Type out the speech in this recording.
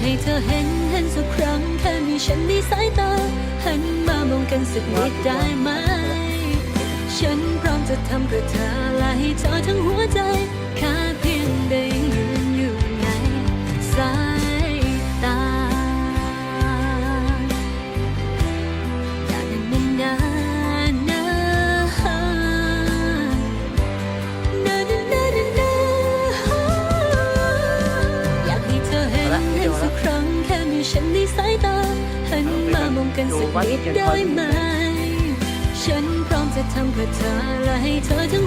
ให้เธอเห็นเห็นสักครั้งแค่มีฉันในสายตาหันมามองกันสักนิดได้ไหม ฉันพร้อมจะทำเพื่อเธอและให้เธอ สักครั้งแค่มีฉันในสายตาหันมามองกันสักนิดได้ไหม ฉันพร้อมจะทำเพื่อเธอและให้เธอทั้ง